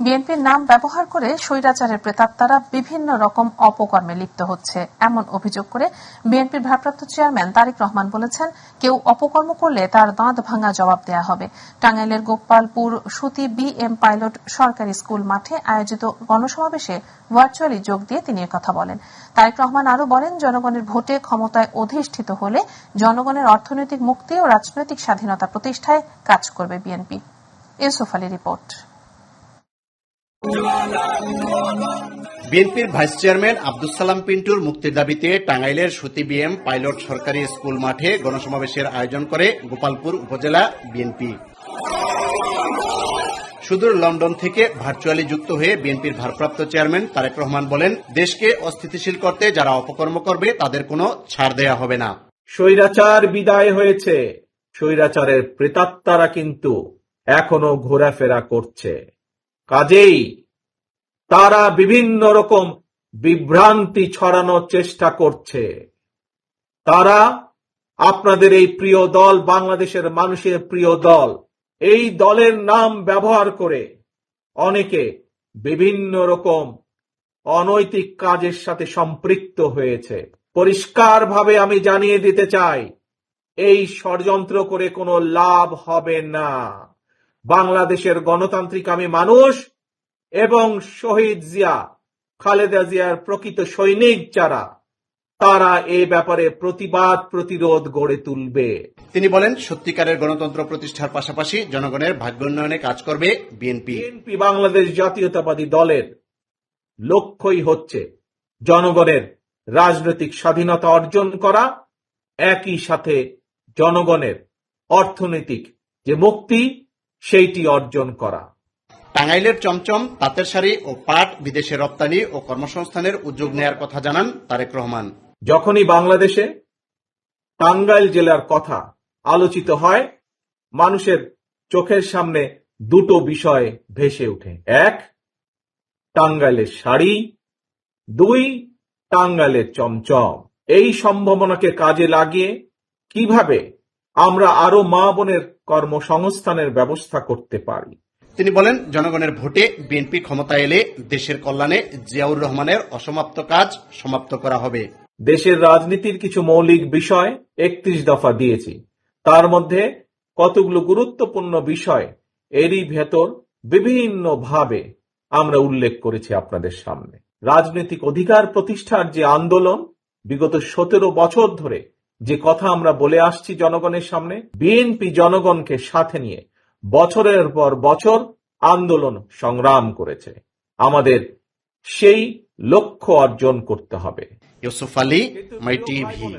বিএনপির নাম ব্যবহার করে স্বৈরাচারের প্রেতাত্মারা বিভিন্ন রকম অপকর্মে লিপ্ত হচ্ছে। এমন অভিযোগ করে বিএনপির ভারপ্রাপ্ত চেয়ারম্যান তারেক রহমান বলেছেন, কেউ অপকর্ম করলে তার দাঁত ভাঙা জবাব দেয়া হবে। টাঙ্গাইলের Gopalpur Suti B M pilot সরকারি স্কুল মাঠে আয়োজিত গণসমাবেশে ভার্চুয়ালি যোগ দিয়ে তিনি কথা বলেন। তারেক রহমান আরও বলেন, জনগণের ভোটে ক্ষমতায় অধিষ্ঠিত হলে জনগণের অর্থনৈতিক মুক্তি ও রাজনৈতিক স্বাধীনতা প্রতিষ্ঠায় কাজ করবে বিএনপি। রিপোর্ট। বিএনপির ভাইস চেয়ারম্যান আব্দুল সালাম পিন্টুর মুক্তির দাবিতে টাঙ্গাইলের সুতি বিএম পাইলট সরকারি স্কুল মাঠে গণসমাবেশের আয়োজন করে গোপালপুর উপজেলা বিএনপি। সুদূর লন্ডন থেকে ভার্চুয়ালি যুক্ত হয়ে বিএনপির ভারপ্রাপ্ত চেয়ারম্যান তারেক রহমান বলেন, দেশকে অস্থিতিশীল করতে যারা অপকর্ম করবে তাদের কোনো ছাড় দেয়া হবে না। স্বৈরাচার বিদায় হয়েছে। স্বৈরাচারের প্রেতাত্মারা কিন্তু এখনও ঘোরাফেরা করছে। কাজেই তারা বিভিন্ন রকম বিভ্রান্তি ছড়ানোর চেষ্টা করছে। তারা আপনাদের এই প্রিয় দল, বাংলাদেশের মানুষের প্রিয় দল, এই দলের নাম ব্যবহার করে অনেকে বিভিন্ন রকম অনৈতিক কাজের সাথে সম্পৃক্ত হয়েছে। পরিষ্কারভাবে আমি জানিয়ে দিতে চাই, এই ষড়যন্ত্র করে কোনো লাভ হবে না। বাংলাদেশের গণতান্ত্রিক আমি মানুষ এবং শহীদ জিয়া খালেদা জিয়ার প্রকৃত সৈনিক যারা তারা এই ব্যাপারে প্রতিবাদ প্রতিরোধ গড়ে তুলবে। তিনি বলেন সত্যিকারের গণতন্ত্র প্রতিষ্ঠার পাশাপাশি জনগণের ভাগ্য উন্নয়নে কাজ করবে বিএনপি। বিএনপি বাংলাদেশ জাতীয়তাবাদী দলের লক্ষ্যই হচ্ছে জনগণের রাজনৈতিক স্বাধীনতা অর্জন করা একই সাথে জনগণের অর্থনৈতিক যে মুক্তি সেইটি অর্জন করা। টাঙ্গাইলের চমচম, তাঁতের শাড়ি ও পাট বিদেশে রপ্তানি ও কর্মসংস্থানের উদ্যোগ নেয়ার কথা জানান তারেক রহমান। যখনই বাংলাদেশে টাঙ্গাইল জেলার কথা আলোচিত হয়, মানুষের চোখের সামনে দুটো বিষয় ভেসে ওঠে। এক, টাঙ্গাইলের শাড়ি। দুই, টাঙ্গাইলের চমচম। এই সম্ভাবনাকে কাজে লাগিয়ে কীভাবে আমরা আরও মা বোনের কর্মসংস্থানের ব্যবস্থা করতে পারি? তিনি বলেন, জনগণের ভোটে বিএনপি ক্ষমতায় এলে দেশের কল্যাণে জিয়াউর রহমানের অসমাপ্ত কাজ সমাপ্ত করা হবে। দেশের রাজনীতির কিছু মৌলিক বিষয় একত্রিশ দফা দিয়েছি। তার মধ্যে কতগুলো গুরুত্বপূর্ণ বিষয় এরই ভেতর বিভিন্ন ভাবে আমরা উল্লেখ করেছি আপনাদের সামনে। রাজনৈতিক অধিকার প্রতিষ্ঠার যে আন্দোলন, বিগত সতেরো বছর ধরে যে কথা আমরা বলে আসছি জনগণের সামনে, বিএনপি জনগণকে সাথে নিয়ে বছরের পর বছর আন্দোলন সংগ্রাম করেছে। আমাদের সেই লক্ষ্য অর্জন করতে হবে। Yusuf Ali, my TV.